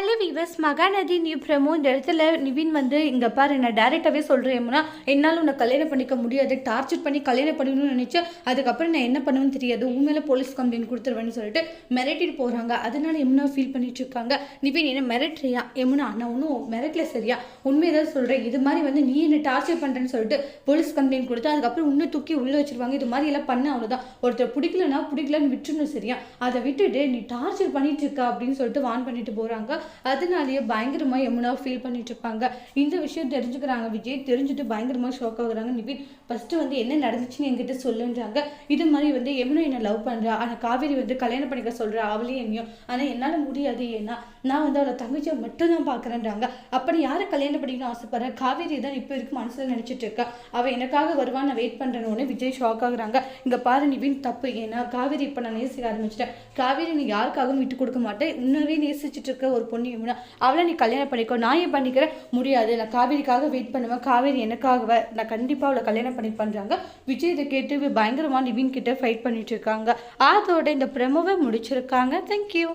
Hello viewers Mahanadi new promo இந்த இடத்துல நிவின் வந்து இங்கே பாரு நான் டேரெக்டாகவே சொல்கிறேன் ஏன்னா என்னால் உன்னை கல்யாணம் பண்ணிக்க முடியாது டார்ச்சர் பண்ணி கல்யாணம் பண்ணணும்னு நினச்சேன். அதுக்கப்புறம் நான் என்ன பண்ணுவேன்னு தெரியாது. உண்மையில போலீஸ் கம்ப்ளைண்ட் கொடுத்துருவேன்னு சொல்லிட்டு மிரட்டிட்டு போகிறாங்க அதனால எம்னா ஃபீல் பண்ணிட்டு இருக்காங்க. நிவின் என்ன மிரட்டுறியா? எம்னா நான் ஒன்றும் மிரட்டல சரியா? உண்மையை தான் சொல்கிறேன் இது மாதிரி வந்து நீ என்ன டார்ச்சர் பண்ணுறேன்னு சொல்லிட்டு போலீஸ் கம்ப்ளைண்ட் கொடுத்து அதுக்கப்புறம் இன்னும் தூக்கி உள்ளே வச்சிருவாங்க. இது மாதிரி எல்லாம் பண்ண அவ்வளோதான் ஒருத்தர் பிடிக்கலன்னா பிடிக்கலன்னு விட்டுருணும் சரியா? அதை விட்டுட்டு நீ டார்ச்சர் பண்ணிட்டு இருக்கா அப்படின்னு சொல்லிட்டு வான் பண்ணிட்டு போகிறாங்க அதனாலேயே பயங்கரமாக யமுனா ஃபீல் பண்ணிட்டு இருப்பாங்க. இந்த விஷயம் தெரிஞ்சுக்கிறாங்க. விஜய் தெரிஞ்சுட்டு பயங்கரமாக ஷாக் ஆகுறாங்க. நிவின் ஃபஸ்ட்டு வந்து என்ன நடந்துச்சுன்னு என்கிட்ட சொல்லுன்றாங்க. இது மாதிரி வந்து யமுனா என்னை லவ் பண்ணுறா ஆனால் காவேரி வந்து கல்யாணம் பண்ணிக்க சொல்கிறா அவளையும் என்னையும். ஆனால் என்னால் முடியாது. ஏன்னா நான் வந்து அவளை தங்கச்சியை மட்டும் தான் பார்க்குறேன்றாங்க. அப்படி யாரை கல்யாணம் பண்ணிக்கணும்னு ஆசைப்படுறேன் காவேரி தான் இப்போ இருக்கு மனசில் நினச்சிட்டு இருக்கா. அவள் எனக்காக வருவான்னு நான் வெயிட் பண்ணுறேன்னு விஜய் ஷாக் ஆகுறாங்க. இங்கே பாரு நிவின் தப்பு. ஏன்னா காவேரி இப்போ நான் நேசிக்க ஆரம்பிச்சிட்டேன். காவேரி நீ யாருக்காகவும் விட்டு கொடுக்க மாட்டேன். இன்னவே நேசிச்சுட்டு இருக்க ஒரு பொண்ணு பொண்ணு யமுனா அவளை நீ கல்யாணம் பண்ணிக்கோ. நான் ஏன் பண்ணிக்கிறேன் முடியாது. நான் காவேரிக்காக வெயிட் பண்ணுவேன். காவேரி எனக்காகவே. நான் கண்டிப்பாக அவளை கல்யாணம் பண்ணி பண்ணுறாங்க விஜய் இதை கேட்டு பயங்கரமாக நிவின் கிட்ட ஃபைட் பண்ணிட்டு இருக்காங்க. அதோட இந்த ப்ரெமோவை முடிச்சிருக்காங்க. தேங்க்யூ